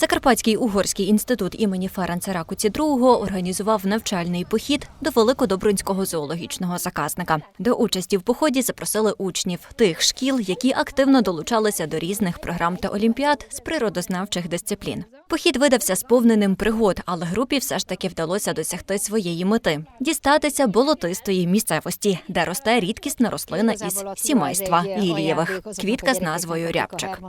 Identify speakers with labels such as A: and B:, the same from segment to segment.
A: Закарпатський угорський інститут імені Ференца Ракуці II організував навчальний похід до Великодобринського зоологічного заказника. До участі в поході запросили учнів тих шкіл, які активно долучалися до різних програм та олімпіад з природознавчих дисциплін. Похід видався сповненим пригод, але групі все ж таки вдалося досягти своєї мети дістатися болотистої місцевості, де росте рідкісна рослина із сімейства лілієвих. Квітка з назвою рябчик.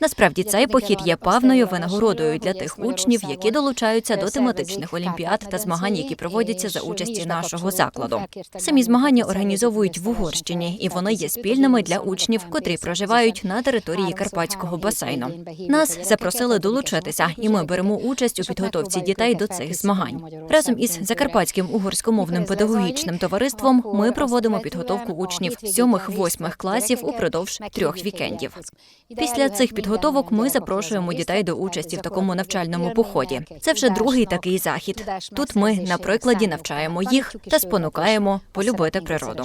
A: Насправді цей похід є певною винагородою для тих учнів, які долучаються до тематичних олімпіад та змагань, які проводяться за участі нашого закладу. Самі змагання організовують в Угорщині, і вони є спільними для учнів, котрі проживають на території карпатського басейну. Нас запросили долучитися, і ми беремо участь у підготовці дітей до цих змагань. Разом із закарпатським угорськомовним педагогічним товариством ми проводимо підготовку учнів сьомих-восьмих класів упродовж трьох вікендів. Після цих підготовок ми запрошуємо дітей до участі в такому навчальному поході. Це вже другий такий захід. Тут ми на прикладі навчаємо їх та спонукаємо полюбити природу.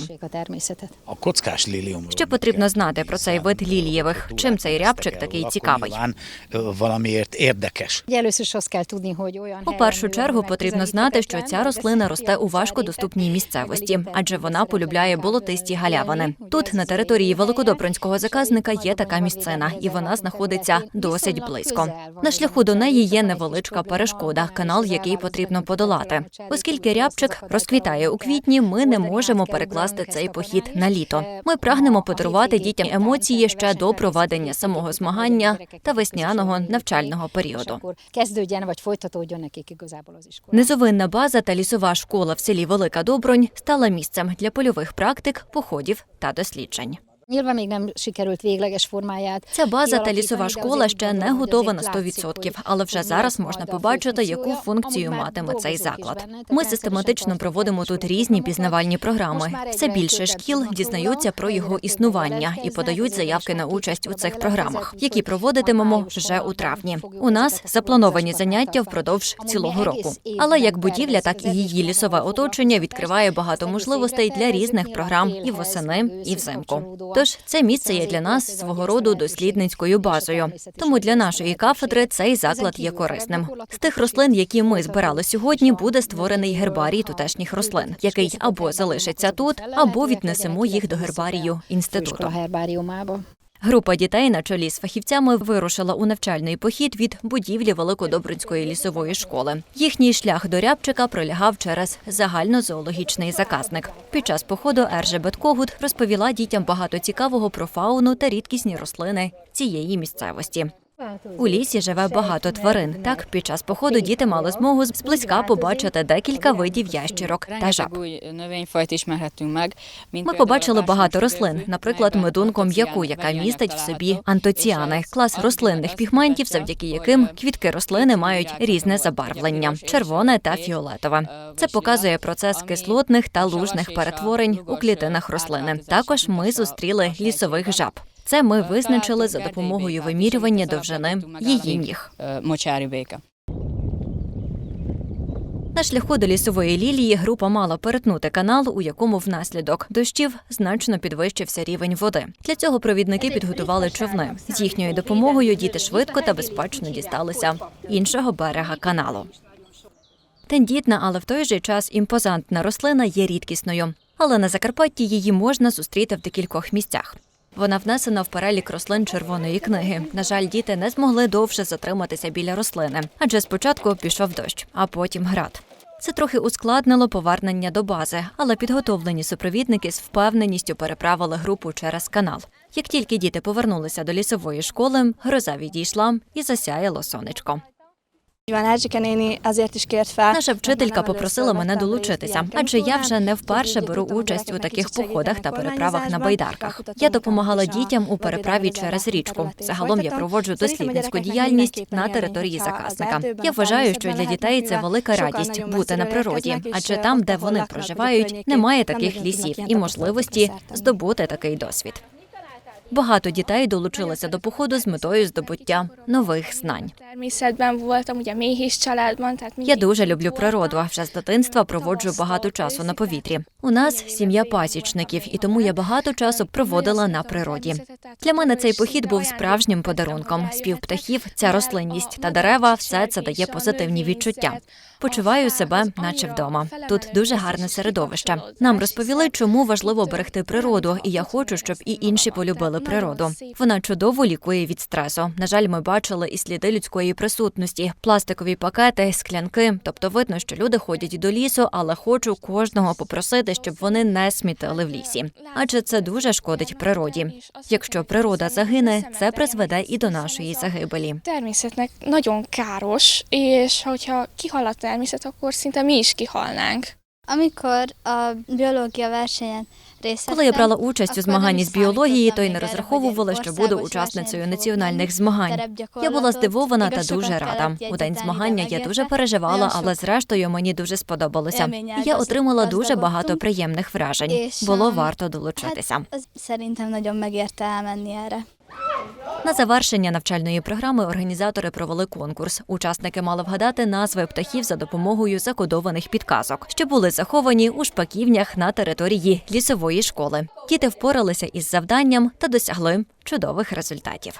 B: A.
A: Що потрібно знати про цей вид лілієвих? Чим цей рябчик такий цікавий?
B: Nyilván ö, valamiért érdekes.
C: Először is azt kell tudni, hogy olyan
A: У першу чергу потрібно знати, що ця рослина росте у важкодоступній місцевості, адже вона полюбляє болотисті галявини. Тут на території Великодобринського заказника є така місцина, і вона знаходиться досить близько. На шляху до неї є невеличка перешкода, канал, який потрібно подолати. Оскільки рябчик розквітає у квітні, ми не можемо перекласти цей похід на літо. Ми прагнемо подарувати дітям емоції ще до проведення самого змагання та весняного навчального періоду. Низовинна база та лісова школа в селі Велика Добронь стала місцем для польових практик, походів та досліджень.
C: Nyilván még nem sikerült végleges formáját.
A: Ця база та лісова школа ще не готова на
C: látszik,
A: 100%, але вже зараз можна побачити, яку функцію матиме цей заклад. Ми систематично проводимо тут різні пізнавальні програми. Все більше шкіл дізнаються про його існування і подають заявки на участь у цих програмах, які проводитимемо вже у травні. У нас заплановані заняття впродовж цілого року. Але як будівля, так і її лісове оточення відкриває багато можливостей для різних програм і восени, і взимку. Тож це місце є для нас свого роду дослідницькою базою. Тому для нашої кафедри цей заклад є корисним. З тих рослин, які ми збирали сьогодні, буде створений гербарій тутешніх рослин, який або залишиться тут, або віднесемо їх до гербарію інституту. Група дітей на чолі з фахівцями вирушила у навчальний похід від будівлі Великодобринської лісової школи. Їхній шлях до рябчика пролягав через загальнозоологічний заказник. Під час походу Ержебет Когут розповіла дітям багато цікавого про фауну та рідкісні рослини цієї місцевості. У лісі живе багато тварин. Так, під час походу діти мали змогу зблизька побачити декілька видів ящірок та жаб. Ми побачили багато рослин, наприклад,
D: antociánok
A: м'яку, яка містить в собі антоціани, клас рослинних пігментів, завдяки яким квітки рослини мають різне забарвлення червоне та фіолетове.
D: е,
A: Це показує процес кислотних та лужних перетворень у клітинах рослини. Також ми зустріли лісових жаб. Це ми визначили за допомогою вимірювання довжини її ніг. На шляху до лісової лілії група мала перетнути канал, у якому внаслідок дощів значно підвищився рівень води. Для цього провідники підготували човни. З їхньою допомогою діти швидко та безпечно дісталися іншого берега каналу. Тендітна, але в той же час імпозантна рослина є рідкісною. Але на Закарпатті її можна зустріти в декількох місцях. Вона внесена в перелік рослин червоної книги. На жаль, діти не змогли довше затриматися біля рослини, адже спочатку пішов дощ, а потім град. Це трохи ускладнило повернення до бази, але підготовлені супровідники з впевненістю переправили групу через канал. Як тільки діти повернулися до лісової школи, гроза відійшла і засяяло сонечко. Наша вчителька попросила мене долучитися, адже я вже не вперше беру участь у таких походах та переправах на байдарках. Я допомагала дітям у переправі через річку. Загалом я проводжу дослідницьку діяльність на території заказника. Я вважаю, що для дітей це велика радість бути на природі, адже там, де вони проживають, немає таких лісів і можливості здобути такий досвід. Багато дітей долучилися до походу з метою здобуття нових знань. Я дуже люблю природу. Вже з дитинства проводжу багато часу на повітрі. У нас сім'я пасічників, і тому я багато часу проводила на природі. Для мене цей похід був справжнім подарунком. Спів птахів, ця рослинність та дерева все це дає позитивні відчуття. Почуваю себе, наче вдома. Тут дуже гарне середовище. Нам розповіли, чому важливо берегти природу, і я хочу, щоб і інші полюбили природу. Вона чудово лікує від стресу. На жаль, ми бачили і сліди людської присутності, пластикові пакети, склянки. Тобто видно, що люди ходять до лісу, але хочу кожного попросити, щоб вони не смітили в лісі. Адже це дуже шкодить природі. Якщо природа загине, це призведе і до нашої загибелі.
E: nagyon káros, és hogyha kihal a természet, akkor szinte mi is kihalnánk.
F: Amikor a biológia versenyen részt
A: Коли я брала участь у змаганні
F: nem
A: з біології, то й не розраховувала, що буду учасницею національних змагань. Я була здивована та дуже рада. У день змагання я дуже переживала, але зрештою мені дуже сподобалося. Я отримала дуже багато приємних вражень. Було
F: ем,
A: варто долучитися.
F: Szerintem nagyon megérte elmenni erre.
A: На завершення навчальної програми організатори провели конкурс. Учасники мали вгадати назви птахів за допомогою закодованих підказок, що були заховані у шпаківнях на території лісової школи. Діти впоралися із завданням та досягли чудових результатів.